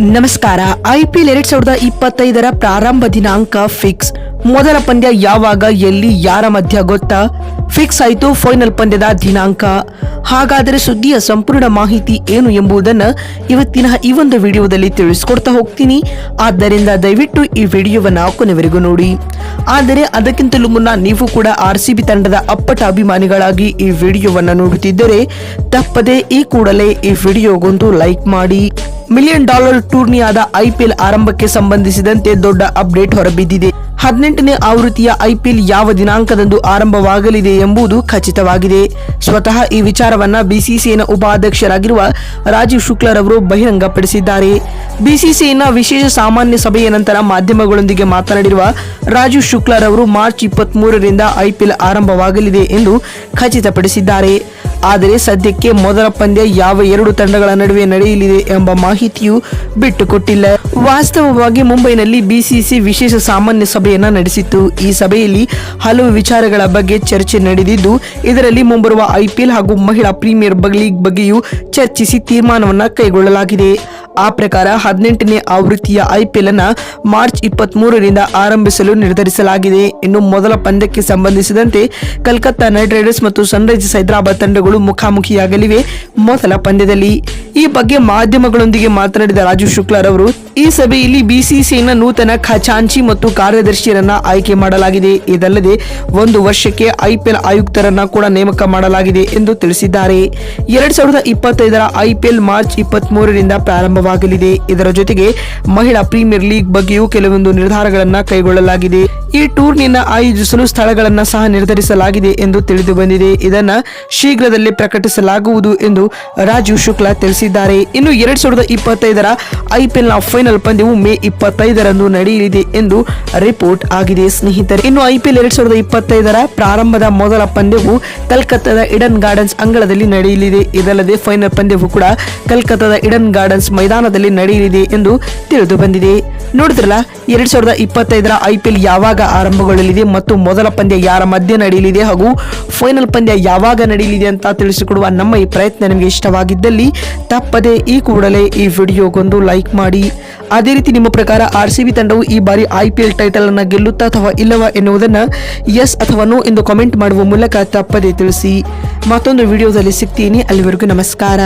ನಮಸ್ಕಾರ. ಐಪಿಎಲ್ ಎರಡ್ ಸಾವಿರದ ಇಪ್ಪತ್ತೈದರ ಪ್ರಾರಂಭ ದಿನಾಂಕ ಫಿಕ್ಸ್. ಮೊದಲ ಪಂದ್ಯ ಯಾವಾಗ, ಎಲ್ಲಿ, ಯಾರ ಮಧ್ಯ ಗೊತ್ತಾ? ಫಿಕ್ಸ್ ಆಯಿತು, ಫೈನಲ್ ಪಂದ್ಯದ ದಿನಾಂಕ. ಹಾಗಾದರೆ ಸುದ್ದಿಯ ಸಂಪೂರ್ಣ ಮಾಹಿತಿ ಏನು ಎಂಬುದನ್ನು ಇವತ್ತಿನ ಈ ಒಂದು ವಿಡಿಯೋದಲ್ಲಿ ತಿಳಿಸ್ಕೊಡ್ತಾ ಹೋಗ್ತೀನಿ. ಆದ್ದರಿಂದ ದಯವಿಟ್ಟು ಈ ವಿಡಿಯೋವನ್ನು ಕೊನೆವರೆಗೂ ನೋಡಿ. ಆದರೆ ಅದಕ್ಕಿಂತಲೂ ಮುನ್ನ ನೀವು ಕೂಡ ಆರ್ ಸಿ ತಂಡದ ಅಪ್ಪಟ ಅಭಿಮಾನಿಗಳಾಗಿ ಈ ವಿಡಿಯೋವನ್ನು ನೋಡುತ್ತಿದ್ದರೆ ತಪ್ಪದೆ ಈ ಕೂಡಲೇ ಈ ವಿಡಿಯೋಗೊಂದು ಲೈಕ್ ಮಾಡಿ. ಮಿಲಿಯನ್ ಡಾಲರ್ ಟೂರ್ನಿಯಾದ ಐಪಿಎಲ್ ಆರಂಭಕ್ಕೆ ಸಂಬಂಧಿಸಿದಂತೆ ದೊಡ್ಡ ಅಪ್ಡೇಟ್ ಹೊರಬಿದ್ದಿದೆ. ಹದಿನೆಂಟನೇ ಆವೃತ್ತಿಯ ಐಪಿಎಲ್ ಯಾವ ದಿನಾಂಕದಂದು ಆರಂಭವಾಗಲಿದೆ ಎಂಬುದು ಖಚಿತವಾಗಿದೆ. ಸ್ವತಃ ಈ ವಿಚಾರವನ್ನ ಬಿಸಿಸಿಐನ ಉಪಾಧ್ಯಕ್ಷರಾಗಿರುವ ರಾಜೀವ್ ಶುಕ್ಲರವರು ಬಹಿರಂಗಪಡಿಸಿದ್ದಾರೆ. ಬಿಸಿಸಿಐನ ವಿಶೇಷ ಸಾಮಾನ್ಯ ಸಭೆಯ ನಂತರ ಮಾಧ್ಯಮಗಳೊಂದಿಗೆ ಮಾತನಾಡಿರುವ ರಾಜೀವ್ ಶುಕ್ಲರವರು ಮಾರ್ಚ್ ಇಪ್ಪತ್ತ್ ಮೂರರಿಂದ ಐಪಿಎಲ್ ಆರಂಭವಾಗಲಿದೆ ಎಂದು ಖಚಿತಪಡಿಸಿದ್ದಾರೆ. ಆದರೆ ಸದ್ಯಕ್ಕೆ ಮೊದಲ ಪಂದ್ಯ ಯಾವ ಎರಡು ತಂಡಗಳ ನಡುವೆ ನಡೆಯಲಿದೆ ಎಂಬ ಮಾಹಿತಿಯು ಬಿಟ್ಟುಕೊಟ್ಟಿಲ್ಲ. ವಾಸ್ತವವಾಗಿ ಮುಂಬೈನಲ್ಲಿ ಬಿಸಿಸಿ ವಿಶೇಷ ಸಾಮಾನ್ಯ ಸಭೆಯನ್ನು ನಡೆಸಿತ್ತು. ಈ ಸಭೆಯಲ್ಲಿ ಹಲವು ವಿಚಾರಗಳ ಬಗ್ಗೆ ಚರ್ಚೆ ನಡೆದಿದ್ದು, ಇದರಲ್ಲಿ ಮುಂಬರುವ ಐಪಿಎಲ್ ಹಾಗೂ ಮಹಿಳಾ ಪ್ರೀಮಿಯರ್ ಲೀಗ್ ಬಗ್ಗೆಯೂ ಚರ್ಚಿಸಿ ತೀರ್ಮಾನವನ್ನು ಕೈಗೊಳ್ಳಲಾಗಿದೆ. ಆ ಪ್ರಕಾರ ಹದಿನೆಂಟನೇ ಆವೃತ್ತಿಯ ಐಪಿಎಲ್ ಅನ್ನು ಮಾರ್ಚ್ ಇಪ್ಪತ್ತ್ ಮೂರರಿಂದ ಆರಂಭಿಸಲು ನಿರ್ಧರಿಸಲಾಗಿದೆ. ಇನ್ನು ಮೊದಲ ಪಂದ್ಯಕ್ಕೆ ಸಂಬಂಧಿಸಿದಂತೆ ಕಲ್ಕತ್ತಾ ನೈಟ್ ರೈಡರ್ಸ್ ಮತ್ತು ಸನ್ರೈಸರ್ಸ್ ಹೈದರಾಬಾದ್ ತಂಡಗಳು ಮುಖಾಮುಖಿಯಾಗಲಿವೆ ಮೊದಲ ಪಂದ್ಯದಲ್ಲಿ. ಈ ಬಗ್ಗೆ ಮಾಧ್ಯಮಗಳೊಂದಿಗೆ ಮಾತನಾಡಿದ ರಾಜೀವ್ ಶುಕ್ಲಾರ್ ಅವರು ಈ ಸಭೆಯಲ್ಲಿ ಬಿಸಿಸಿಐನ ನೂತನ ಖಜಾಂಚಿ ಮತ್ತು ಕಾರ್ಯದರ್ಶಿಯರನ್ನ ಆಯ್ಕೆ ಮಾಡಲಾಗಿದೆ. ಇದಲ್ಲದೆ ಒಂದು ವರ್ಷಕ್ಕೆ ಐಪಿಎಲ್ ಆಯುಕ್ತರನ್ನ ಕೂಡ ನೇಮಕ ಮಾಡಲಾಗಿದೆ ಎಂದು ತಿಳಿಸಿದ್ದಾರೆ. ಎರಡ್ ಸಾವಿರದ ಇಪ್ಪತ್ತೈದರ ಐಪಿಎಲ್ ಮಾರ್ಚ್ ಇಪ್ಪತ್ತ್ ಮೂರರಿಂದ ಪ್ರಾರಂಭವಾಗಲಿದೆ. ಇದರ ಜೊತೆಗೆ ಮಹಿಳಾ ಪ್ರೀಮಿಯರ್ ಲೀಗ್ ಬಗ್ಗೆಯೂ ಕೆಲವೊಂದು ನಿರ್ಧಾರಗಳನ್ನ ಕೈಗೊಳ್ಳಲಾಗಿದೆ. ಈ ಟೂರ್ನಿನ ಆಯೋಜಿಸಲು ಸ್ಥಳಗಳನ್ನು ಸಹ ನಿರ್ಧರಿಸಲಾಗಿದೆ ಎಂದು ತಿಳಿದು ಬಂದಿದೆ. ಇದನ್ನು ಶೀಘ್ರದಲ್ಲೇ ಪ್ರಕಟಿಸಲಾಗುವುದು ಎಂದು ರಾಜೀವ್ ಶುಕ್ಲಾ ತಿಳಿಸಿದ್ದಾರೆ. ಇನ್ನು ಎರಡು ಸಾವಿರದ ಇಪ್ಪತ್ತೈದರ ಐಪಿಎಲ್ನ ಫೈನಲ್ ಪಂದ್ಯವು ಮೇ ಇಪ್ಪತ್ತೈದರಂದು ನಡೆಯಲಿದೆ ಎಂದು ರಿಪೋರ್ಟ್ ಆಗಿದೆ. ಸ್ನೇಹಿತರೆ, ಇನ್ನು ಐಪಿಎಲ್ ಎರಡು ಸಾವಿರದ ಇಪ್ಪತ್ತೈದರ ಪ್ರಾರಂಭದ ಮೊದಲ ಪಂದ್ಯವು ಕಲ್ಕತ್ತಾದ ಇಡನ್ ಗಾರ್ಡನ್ಸ್ ಅಂಗಳದಲ್ಲಿ ನಡೆಯಲಿದೆ. ಇದಲ್ಲದೆ ಫೈನಲ್ ಪಂದ್ಯವು ಕೂಡ ಕಲ್ಕತ್ತಾದ ಇಡನ್ ಗಾರ್ಡನ್ಸ್ ಮೈದಾನದಲ್ಲಿ ನಡೆಯಲಿದೆ ಎಂದು ತಿಳಿದು ಬಂದಿದೆ. ನೋಡಿದ್ರಲ್ಲ, ಎರಡು ಸಾವಿರದ ಇಪ್ಪತ್ತೈದರ ಐಪಿಎಲ್ ಯಾವಾಗ ಆರಂಭಗೊಳ್ಳಲಿದೆ ಮತ್ತು ಮೊದಲ ಪಂದ್ಯ ಯಾರ ಮಧ್ಯೆ ನಡೆಯಲಿದೆ ಹಾಗೂ ಫೈನಲ್ ಪಂದ್ಯ ಯಾವಾಗ ನಡೆಯಲಿದೆ ಅಂತ ತಿಳಿಸಿಕೊಡುವ ನಮ್ಮ ಈ ಪ್ರಯತ್ನ ನಿಮಗೆ ಇಷ್ಟವಾಗಿದ್ದಲ್ಲಿ ತಪ್ಪದೆ ಈ ಕೂಡಲೇ ಈ ವಿಡಿಯೋಗೊಂದು ಲೈಕ್ ಮಾಡಿ. ಅದೇ ರೀತಿ ನಿಮ್ಮ ಪ್ರಕಾರ ಆರ್ ಸಿ ಬಿ ತಂಡವು ಈ ಬಾರಿ ಐ ಪಿ ಎಲ್ ಟೈಟಲ್ ಅನ್ನು ಗೆಲ್ಲುತ್ತಾ ಅಥವಾ ಇಲ್ಲವ ಎನ್ನುವುದನ್ನು ಎಸ್ ಅಥವಾ ನೋ ಎಂದು ಕಾಮೆಂಟ್ ಮಾಡುವ ಮೂಲಕ ತಪ್ಪದೆ ತಿಳಿಸಿ. ಮತ್ತೊಂದು ವಿಡಿಯೋದಲ್ಲಿ ಸಿಗ್ತೀನಿ. ಅಲ್ಲಿವರೆಗೂ ನಮಸ್ಕಾರ.